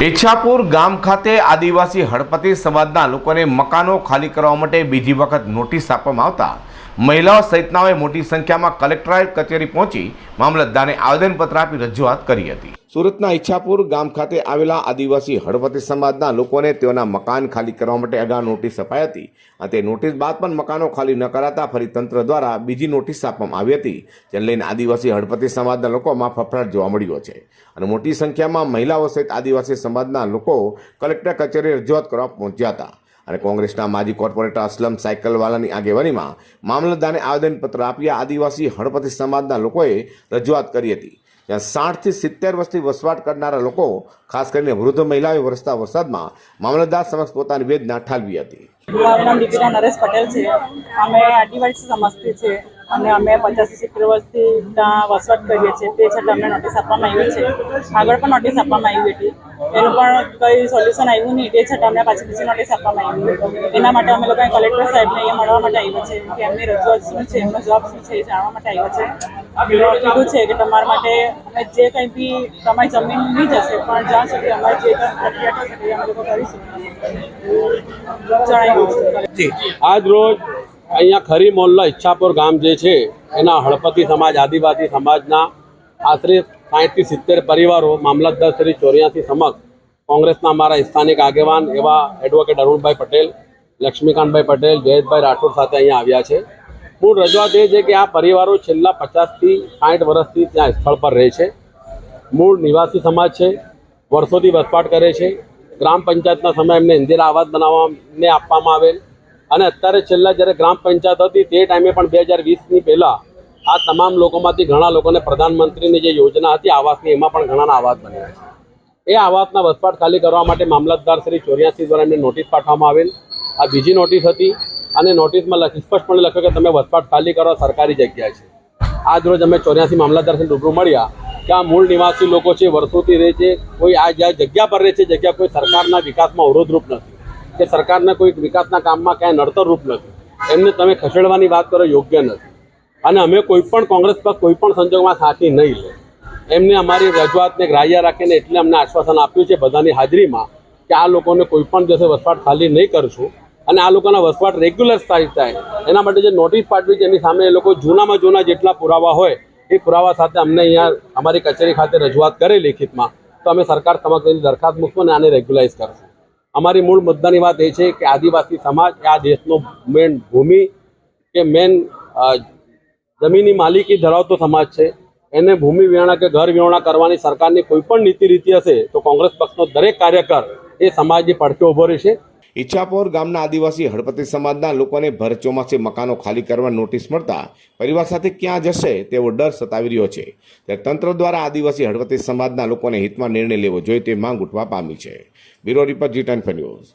ઈચ્છાપુર ગામ ખાતે આદિવાસી હળપતિ સમાજના લોકોને મકાનો ખાલી કરવા માટે બીજી વખત નોટિસ આપવામાં આવતા મહિલાઓ સહિતનાઓએ મોટી સંખ્યામાં કલેક્ટરેટ કચેરી પહોંચી મામલતદારને આવેદનપત્ર આપી રજૂઆત કરી હતી. સુરતના ઈચ્છાપુર ગામ ખાતે આવેલા આદિવાસી હળપતિ સમાજના લોકોને તેઓના મકાન ખાલી કરવા માટે અગાઉ નોટિસ અપાઈ હતી અને તે નોટિસ બાદ પણ મકાનો ખાલી ન કરાતા ફરી તંત્ર દ્વારા બીજી નોટિસ આપવામાં આવી હતી, જેને લઈને આદિવાસી હળપતિ સમાજના લોકોમાં ફફડાટ જોવા મળ્યો છે. અને મોટી સંખ્યામાં મહિલાઓ સહિત આદિવાસી સમાજના લોકો કલેક્ટર કચેરી રજૂઆત કરવા પહોંચ્યા હતા. અને કોંગ્રેસના માજી કોર્પોરેટર અસલમ સાયકલવાલાની આગેવાનીમાં મામલતદારને આવેદનપત્ર આપી આદિવાસી હળપતિ સમાજના લોકોએ રજૂઆત કરી હતી. ત્યાં સાઠથી સિત્તેર વર્ષથી વસવાટ કરનારા લોકો, ખાસ કરીને વૃદ્ધ મહિલાઓએ વરસતા વરસાદમાં મામલતદાર સમક્ષ પોતાની વેદના ઠાલવી હતી. દીપિકા નરેશ પટેલ છે, અમે આદિવાસી સમાજથી છે અને અમે પચાસથી સિત્તેર વર્ષથી ત્યાં વસવાટ કરીએ છીએ. તે છતાં અમને નોટિસ આપવામાં આવી છે. આગળ પણ નોટિસ આપવામાં આવી હતી. એનું પણ કંઈ સોલ્યુશન આવ્યું નહીં. તે છતાં અમને પાછી બીજી નોટિસ આપવામાં આવી એના માટે અમે લોકો કલેક્ટર સાહેબને એ મળવા માટે આવ્યા છે. કે એમની રજૂઆત શું છે, એમનો જવાબ શું છે એ જાણવા માટે આવ્યા છે. કીધું છે કે તમારા માટે અમે જે કંઈ બી તમારી જમીન નહીં જશે, પણ જ્યાં સુધી અમારે જે કંઈ પ્રક્રિયા થશે અમે લોકો કરીશું. જણાવ્યું છે. આજ રોજ અહીંયા ખરી મોલ્લા ઈચ્છાપુર ગામ જે છે, એના હળપતિ સમાજ, આદિવાસી સમાજના આશરે સાહીઠથી સિત્તેર પરિવારો મામલતદાર શ્રી ચોર્યાસી સમક્ષ કોંગ્રેસના અમારા સ્થાનિક આગેવાન એવા એડવોકેટ અરુણભાઈ પટેલ, લક્ષ્મીકાંતભાઈ પટેલ, જયેશભાઈ રાઠોડ સાથે અહીંયા આવ્યા છે. મૂળ રજૂઆત એ છે કે આ પરિવારો છેલ્લા પચાસથી સાઠ વર્ષથી ત્યાં સ્થળ પર રહે છે. મૂળ નિવાસી સમાજ છે, વર્ષોથી વસવાટ કરે છે. ગ્રામ પંચાયતના સમયે એમને ઇન્દિરા આવાસ બનાવવાને આપવામાં આવેલ. અને અત્યારે છેલ્લા જ્યારે ગ્રામ પંચાયત હતી તે ટાઈમે પણ બે હજાર વીસની પહેલાં આ તમામ લોકોમાંથી ઘણા લોકોને પ્રધાનમંત્રીની જે યોજના હતી, આવાસની, એમાં પણ ઘણાના આવાસ બન્યા છે. એ આવાસના વસવાટ ખાલી કરવા માટે મામલતદાર શ્રી ચોર્યાસી દ્વારા એમને નોટિસ પાઠવવામાં આવેલ. આ બીજી નોટિસ હતી અને નોટિસમાં લખી, સ્પષ્ટપણે લખ્યું કે તમે વસવાટ ખાલી કરો, સરકારી જગ્યા છે. આજ રોજ અમે ચોર્યાસી મામલતદાર શ્રી રૂબરૂ મળ્યા કે આ મૂળ નિવાસી લોકો છે, વર્ષોથી રહે છે, કોઈ આ જગ્યા પર રહે છે, જગ્યા કોઈ સરકારના વિકાસમાં અવરોધરૂપ નથી. કે સરકારના કોઈ વિકાસના કામમાં ક્યાંય નડતરરૂપ નથી. એમને તમે ખસેડવાની વાત કરો, યોગ્ય નથી. અને અમે કોઈ પણ કોંગ્રેસ પક્ષ કોઈ પણ સંજોગમાં સાથી નહીં લે. એમને અમારી રજૂઆતને ગ્રાહ્ય રાખીને એટલે અમને આશ્વાસન આપ્યું છે બધાની હાજરીમાં કે આ લોકોને કોઈ પણ દિવસે વસવાટ ખાલી નહીં કરશું અને આ લોકોના વસવાટ રેગ્યુલર થાય થાય. એના માટે જે નોટિસ પાઠવી છે, એની સામે એ લોકો જૂનામાં જૂના જેટલા પુરાવા હોય, એ પુરાવા સાથે અમને અહીંયા અમારી કચેરી ખાતે રજૂઆત કરે લેખિતમાં. તો અમે સરકાર સમક્ષ એની દરખાસ્ત મૂકશું અને આને રેગ્યુલાઇઝ કરશું. અમારી મૂળ મુદ્દાની વાત એ છે કે આદિવાસી સમાજ આ દેશનો મેન ભૂમિ કે મેન જમીનની માલિકી ધરાવતો સમાજ છે. એને ભૂમિ વિહોણા કે ઘર વિહોણા કરવાની સરકારની કોઈ પણ નીતિ રીતિ હશે તો કોંગ્રેસ પક્ષનો દરેક કાર્યકર એ સમાજની પડખે ઊભો રહેશે. ઈચ્છાપોર ગામના આદિવાસી હળપતિ સમાજના લોકોને ભર ચોમાસે મકાનો ખાલી કરવા નોટિસ મળતા પરિવાર સાથે ક્યાં જશે તેવો ડર સતાવી રહ્યો છે. ત્યારે તંત્ર દ્વારા આદિવાસી હળપતિ સમાજના લોકોને હિતમાં નિર્ણય લેવો જોઈએ તે માંગ ઉઠવા પામી છે. Bureau report G ten news.